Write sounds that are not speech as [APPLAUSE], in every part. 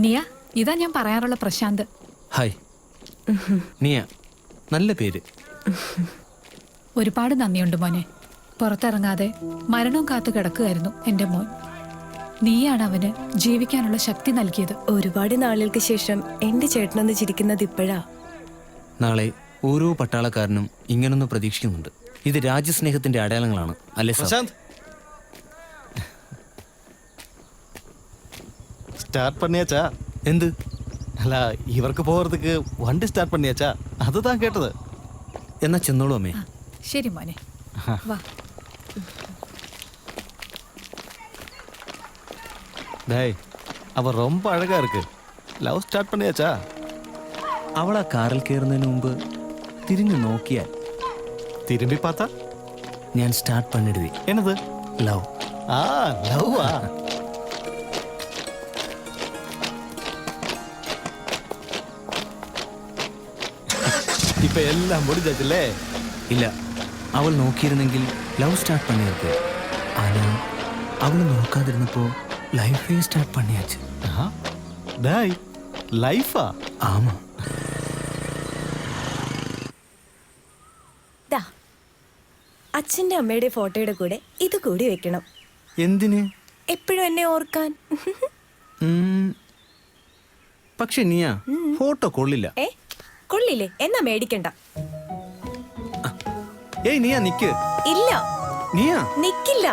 നിയ ഇതാ ഞാൻ പറയാറുള്ള പ്രശാന്ത്. ഹായ്. നിയ നല്ല പേര്. ഒരുപാട് നന്ദിയുണ്ട് മോനെ. പുറത്തിറങ്ങാതെ മരണവും കാത്തു കിടക്കുകയായിരുന്നു എന്റെ മോൻ. നീയാണ് അവന് ജീവിക്കാനുള്ള ശക്തി നൽകിയത്. ഒരുപാട് നാളുകൾക്ക് ശേഷം എന്റെ ചേട്ടനൊന്ന് ചിരിക്കുന്നത് ഇപ്പോഴാ. നാളെ ഓരോ പട്ടാളക്കാരനും ഇങ്ങനൊന്ന് പ്രതീക്ഷിക്കുന്നുണ്ട്. ഇത് രാജ്യസ്നേഹത്തിന്റെ അടയാളങ്ങളാണ് അല്ലേ സാർ? സ്റ്റാർട്ട് பண்ணியாச்சா എന്ത്? അല്ല ഇവർക്ക് പോകത്തേക്ക് വണ്ടി സ്റ്റാർട്ട് പണിയാച്ചാ? അത് താൻ കേട്ടത്. എന്നാ ചെന്നോളൂ അമ്മേ. ശരി മോനെ. വാ. டேய் அவ ரொம்ப அழகா இருக்கு லவ் பண்ணியாச்சா അവൾ ആ കാറിൽ കയറുന്നതിന് മുമ്പ് തിരിഞ്ഞു നോക്കിയാൽ திரும்பி பார்த்தா ഞാൻ സ്റ്റാർട്ട് പണിടുവി. എന്നത്? ലവ്. ആ ലവ് ആ. இப்ப എല്ലാം முடிஞ்சாச்சுல்ல ഇല്ല അവൾ നോക്കിയിരുന്നെങ്കിൽ ലവ് സ്റ്റാർട്ട് പണിയത് ആനാ അവൾ നോക്കാതിരുന്നപ്പോ ലൈഫേ സ്റ്റാർട്ട് പണിയാച്ച്. ஆஹா. டேய் லைஃபா ആമാ. ദാ അച്ഛന്റെ അമ്മയുടെ ഫോട്ടോയുടെ കൂടെ ഇത് കൂടി വെക്കണം. എന്തിന്? എപ്പോഴും എന്നെ ഓർക്കാൻ. ഉം. പക്ഷെ നീയാ ഫോട്ടോ കൊള്ളില്ല. ഏ? കൊള്ളില്ലേ? എന്നാ മേടിക്കണ്ട. ഏയ് നീയാ നിക്ക്. ഇല്ല. നീയാ? നിക്കില്ല.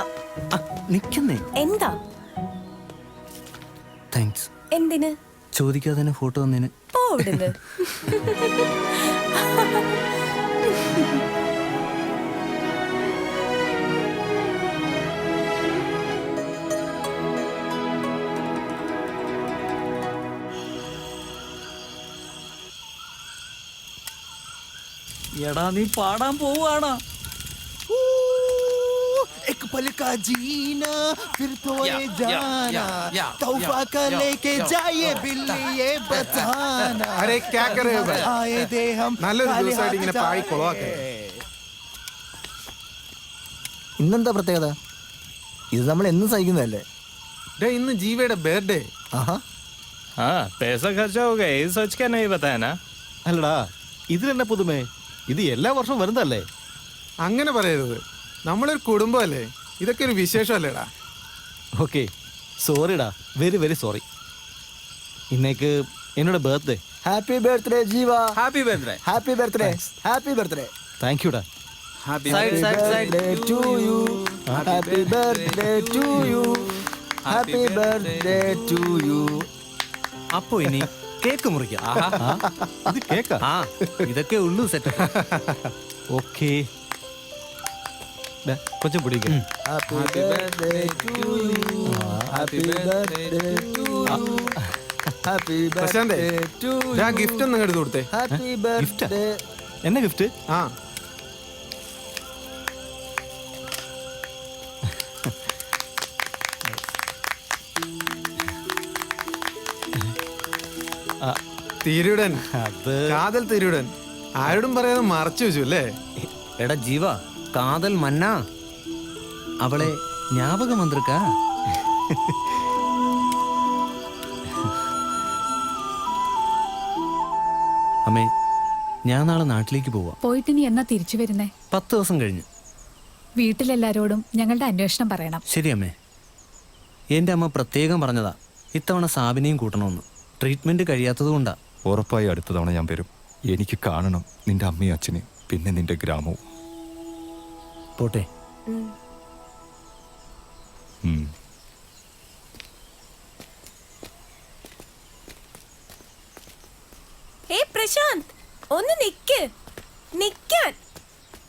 നിക്കുന്നേ. എന്താ? താങ്ക്സ് എന്തിന്? ചോദിക്കാതെ തന്നെ ഫോട്ടോ തന്നേന് പോ [LAUGHS] എടാ നീ പാടാൻ പോവാണോ एक पल का जीना फिर तो ये जाना तोहफा का लेके जाइए बिल्ली ये बताना अरे क्या कर रहे हो भाई? आए दे हम നല്ലൊരു खाली ദിവസമായിട്ട് हाथ ഇങ്ങനെ പാടി കൊളവാക്കരുത്. जाए। ഇന്നെന്താ പ്രത്യേകത ഇത് നമ്മൾ എന്നും സഹിക്കുന്നതല്ലേ ഡേ ഇന്ന് ജീവയുടെ ബർത്ത്ഡേ ആഹാ हाँ पैसा खर्चा हो गया ये सोच के नहीं बताया ना അല്ലടാ ഇതിലെന്നെ പുതുമേ ഇത് എല്ലാ വർഷവും വരുന്നതല്ലേ? അങ്ങനെ പറയരുത്. നമ്മളൊരു കുടുംബമല്ലേ? ഇതൊക്കെ ഒരു വിശേഷമല്ലേടാ? ഓക്കെ. സോറിടാ. Very very sorry. ഇന്നേക്ക് എന്നോട് birthday. Happy birthday Jeeva. Happy birthday. Happy birthday. Happy birthday thank യുടാ happy birthday to you happy birthday to you happy birthday to അപ്പോ ഇനി കേക്ക് മുറിക്കാം. ഇത് കേക്കാ? ആ ഇതൊക്കെ ഉള്ളൂ സെറ്റ് ഓക്കെ. ടു ആ. ഗിഫ്റ്റ് ഒന്നും എടുത്തു കൊടുത്തേ. ഗിഫ്റ്റ് എന്നെ ഗിഫ്റ്റ് ആ. തിരുടൻ. അത് കാതൽ തിരുടൻ. ആരോടും പറയാതെ മറച്ചു വെച്ചു അല്ലേ? എടാ ജീവ കാതൽ മന്ന. അവളെ ജ്ഞാപകം വന്നിരിക്ക അമ്മേ ഞാൻ നാളെ നാട്ടിലേക്ക് പോവാ. പോയിട്ട് നീ എന്നാ തിരിച്ചു വരുന്നേ? പത്ത് ദിവസം കഴിഞ്ഞു. വീട്ടിലെല്ലാരോടും ഞങ്ങളുടെ അന്വേഷണം പറയണം. ശരി അമ്മേ. എന്റെ അമ്മ പ്രത്യേകം പറഞ്ഞതാ. ഇത്തവണ സാബിനെയും കൂട്ടണമെന്ന്. ട്രീറ്റ്മെന്റ് കഴിയാത്തതുകൊണ്ടാണ് ഉറപ്പായി അടുത്ത തവണ ഞാൻ വരും. എനിക്ക് കാണണം നിന്റെ അമ്മയും അച്ഛനെയും പിന്നെ നിന്റെ ഗ്രാമവും. പോട്ടെ. പ്രശാന്ത് ഒന്ന് നിക്ക്. നിക്കാൻ.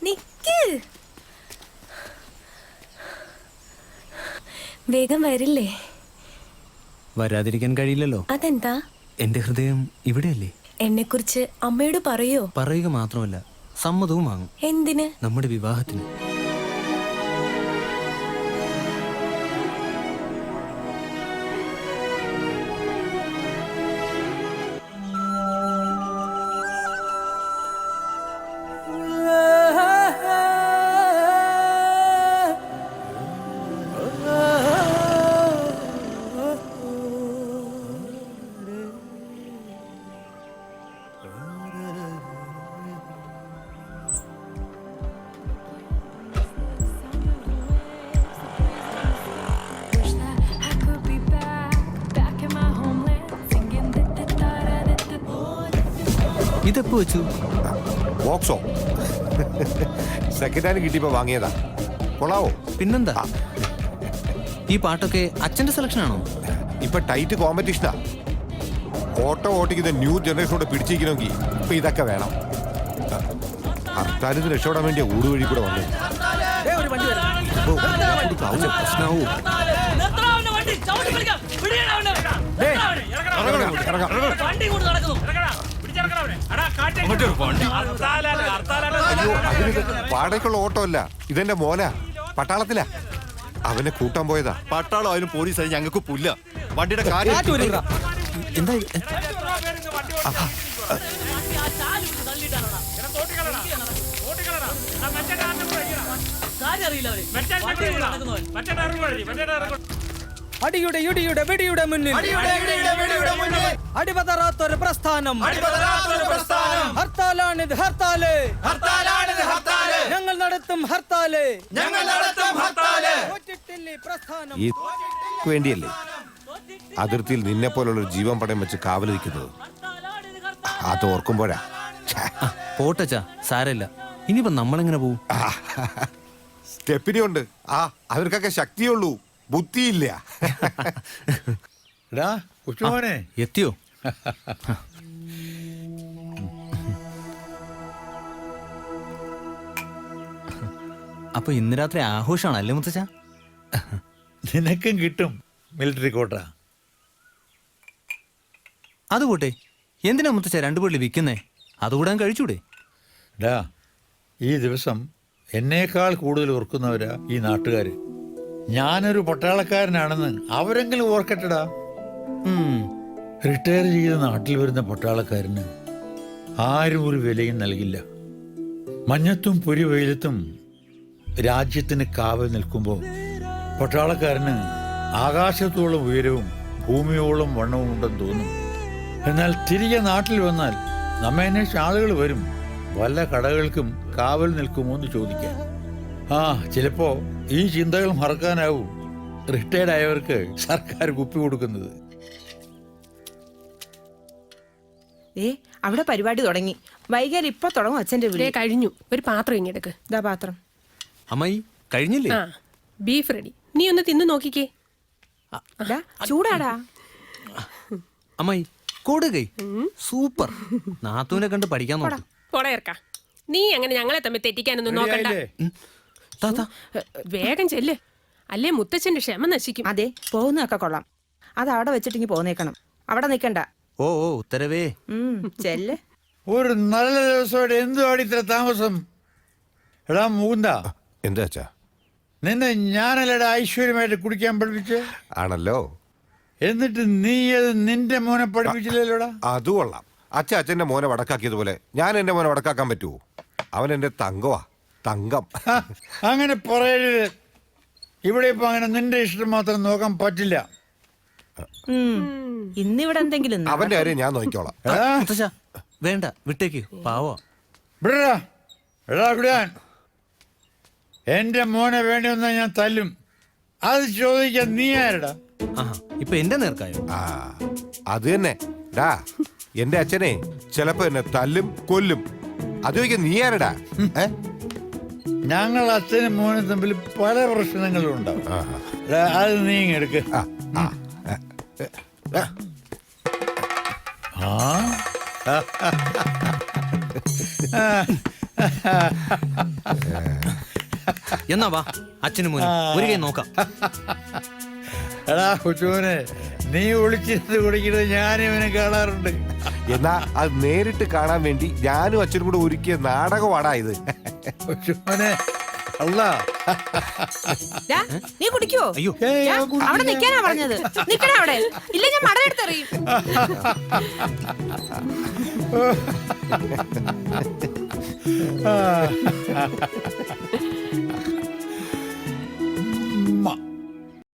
നിക്ക്. വേഗം വരില്ലേ? വരാതിരിക്കാൻ കഴിയില്ലല്ലോ. അതെന്താ? എന്റെ ഹൃദയം ഇവിടെയല്ലേ? എന്നെക്കുറിച്ച് അമ്മയോട് പറയോ? പറയുക മാത്രമല്ല സമ്മതവും വാങ്ങും. എന്തിന്? നമ്മുടെ വിവാഹത്തിന്. ഇതെപ്പോ വെച്ചു? ബോക്സോ? [LAUGHS] സെക്കൻഡ് ഹാൻഡ് കിട്ടിയപ്പോ വാങ്ങിയതാ. കൊള്ളാവോ? പിന്നെന്താ? ഈ പാട്ടൊക്കെ അച്ഛന്റെ സെലക്ഷൻ ആണോ? ഇപ്പൊ ടൈറ്റ് കോമ്പറ്റീഷനാ ഓട്ടോ ഓട്ടിക്കുന്ന ന്യൂ ജനറേഷനോട് പിടിച്ചിരിക്കണമെങ്കിൽ ഇപ്പൊ ഇതൊക്കെ വേണം. ഹർത്താലിന് രക്ഷപ്പെടാൻ വേണ്ടിയ ഊടുവഴി കൂടെ വന്നു പ്രശ്നമാവൂ വാടകയ്ക്കുള്ള ഓട്ടോ അല്ല. ഇതെന്റെ മോല പട്ടാളത്തിലാ. അവനെ കൂട്ടാൻ പോയതാ. പട്ടാളം അതിന് പോലീസ് ഞങ്ങൾക്ക് പുല്ല. വണ്ടിയുടെ കാര്യം എന്താ ഇത്? അടിയുടെ ഇടിയുടെ വെടിയുടെ മുന്നിൽ. അടിപതറാത്തൊരു പ്രസ്ഥാനം. ഹർത്താലാണിത് ഹർത്താൽ. ഞങ്ങൾ നടത്തും ഹർത്താൽ. തോറ്റിട്ടില്ല ഈ പ്രസ്ഥാനം വേണ്ടിയല്ലേ? അതിർത്തിയിൽ നിന്നെ പോലുള്ള ഒരു ജീവൻ പടയം വെച്ച് കാവലിരിക്കുന്നത്. അത് ഓർക്കുമ്പോഴാ. പോട്ടച്ചാ സാരല്ല ഇനിയിപ്പോ നമ്മളെങ്ങനെ പോവും? സ്റ്റെപ്പിനി ഉണ്ട് ആ അവർക്കൊക്കെ ശക്തിയുള്ളൂ ബുദ്ധിയില്ല. കൊച്ചുമോനെ എത്തിയോ? അപ്പൊ ഇന്ന് രാത്രി ആഘോഷമാണ് അല്ലേ മുത്തച്ഛ? നിനക്കും കിട്ടും മിലിറ്ററി കോട്ട അത് പോട്ടെ. എന്തിനാ മുത്തച്ഛ രണ്ടു പുള്ളി വിൽക്കുന്നേ? അതുകൂടാൻ കഴിച്ചൂടെ? ഡാ ഈ ദിവസം എന്നേക്കാൾ കൂടുതൽ ഓർക്കുന്നവരാ ഈ നാട്ടുകാർ ഞാനൊരു പട്ടാളക്കാരനാണെന്ന് അവരെങ്കിലും ഓർക്കട്ടടാ. റിട്ടയർ ചെയ്ത് നാട്ടിൽ വരുന്ന പട്ടാളക്കാരന് ആരും ഒരു വിലയും നൽകില്ല. മഞ്ഞത്തും പൊരി വെയിലത്തും രാജ്യത്തിന് കാവൽ നിൽക്കുമ്പോൾ പട്ടാളക്കാരന് ആകാശത്തോളം ഉയരവും ഭൂമിയോളം വണ്ണവും ഉണ്ടെന്ന് തോന്നും. എന്നാൽ തിരികെ നാട്ടിൽ വന്നാൽ നമ്മെ അന്വേഷിച്ച ആളുകൾ വരും. വല്ല കടകൾക്കും കാവൽ നിൽക്കുമോ എന്ന് ചോദിക്കാം. ആ ചിലപ്പോ ഈ ചിന്തകൾ മറക്കാനാവും റിട്ടയർഡ് ആയവർക്ക് സർക്കാർ കുപ്പി കൊടുക്കുന്നത്. ഏ അവിടെ പരിപാടി തുടങ്ങി. വൈകാൽ ഇപ്പൊ തുടങ്ങും അച്ഛന്റെ വീട്. കഴിഞ്ഞു. ഒരു പാത്രം ഇങ്ങെടുക്ക് ഇതാ പാത്രം. അമ്മായി കഴിഞ്ഞില്ലേ? ആ ബീഫ് റെഡി. നീ ഒന്ന് തിന്നു നോക്കിക്കേ. ചൂടാടാ. അമ്മായി കൊടുകൈ സൂപ്പർ. നാത്തൂനെ കണ്ട് പഠിക്കാൻ നോക്കും. പൊടയർക്ക നീ അങ്ങനെ ഞങ്ങളെ തമ്മിൽ തെറ്റിക്കാനൊന്നും നോക്കണ്ട? താത്ത വേഗം ചെല്ല്. അല്ലേ മുത്തച്ഛന്റെ ക്ഷമ നശിക്കും. അതെ പോകുന്നതൊക്കെ കൊള്ളാം. അത് അവിടെ വെച്ചിട്ടിങ്ങി പോന്നേക്കണം. അവിടെ നിൽക്കണ്ട ഓ ഓ ഉത്തരവേ. ഉം ചെല്ല്. ഒരു നല്ല ദിവസം എന്തുവാടി ഇത്ര താമസം? എടാ മുകുന്ദ. എന്താ അച്ഛാ? നിന്നെ ഞാനല്ലടാ ഐശ്വര്യമായിട്ട് കുടിക്കാൻ പഠിപ്പിച്ച്? ആണല്ലോ. എന്നിട്ട് നീ അത് നിന്റെ മോനെ പഠിപ്പിച്ചില്ലല്ലോടാ? അത് കൊള്ളാം. അച്ഛ അച്ഛന്റെ മോനെ വടക്കാക്കിയതുപോലെ. ഞാൻ എന്റെ മോനെ വടക്കാക്കാൻ പറ്റുമോ അവൻ എന്റെ തങ്കവാ. തങ്കം. അങ്ങനെ പറയരുത്. ഇവിടെ ഇപ്പൊ അങ്ങനെ നിന്റെ ഇഷ്ടം മാത്രം നോക്കാൻ പറ്റില്ല. ഇന്നിവിടെ എന്തെങ്കിലും അവന്റെ കാര്യം ഞാൻ നോക്കിക്കോളാം. വേണ്ട വിട്ടേക്ക് പാവോ. വിടെടാ. എടാ വിടാൻ എന്റെ മോനെ വേണ്ടി വന്നാൽ ഞാൻ തല്ലും. അത് ചോദിക്കാൻ നീ ആരടാ? ആഹാ ഇപ്പൊ എന്റെ നേർക്കായോ? ആ അത് തന്നെ. ഡാ എന്റെ അച്ഛനെ ചിലപ്പോ എന്നെ തല്ലും കൊല്ലും. അത് ചോദിക്കാൻ നീ ആരടാ? ഏ? ഞങ്ങൾ അച്ഛനും മോനും തമ്മിൽ പല പ്രശ്നങ്ങളും ഉണ്ടാവും. അത് നീ എടുക്ക. എന്നാ വാ അച്ഛനും മോനും. ഒരു കൈ നോക്കാം. എടാ കൊച്ചുമോനെ നീ ഒളിച്ചിരുന്ന് കുടിക്കുന്നത് ഞാൻ ഇവനെ കാണാറുണ്ട്. എന്നാ അത് നേരിട്ട് കാണാൻ വേണ്ടി ഞാനും അച്ഛനും കൂടെ ഒരുക്കിയ നാടകമാടാ ഇത്. അല്ല ഡാ, നീ കുടിക്കോ? അയ്യോ. ഏയ്, ഞാൻ കുടിക്കില്ല. അവിടെ നിക്കാനാ പറഞ്ഞത്. നിക്കണേ അവിടെ. ഇല്ല ഞാൻ മടലെടുത്തെറിയും ആ.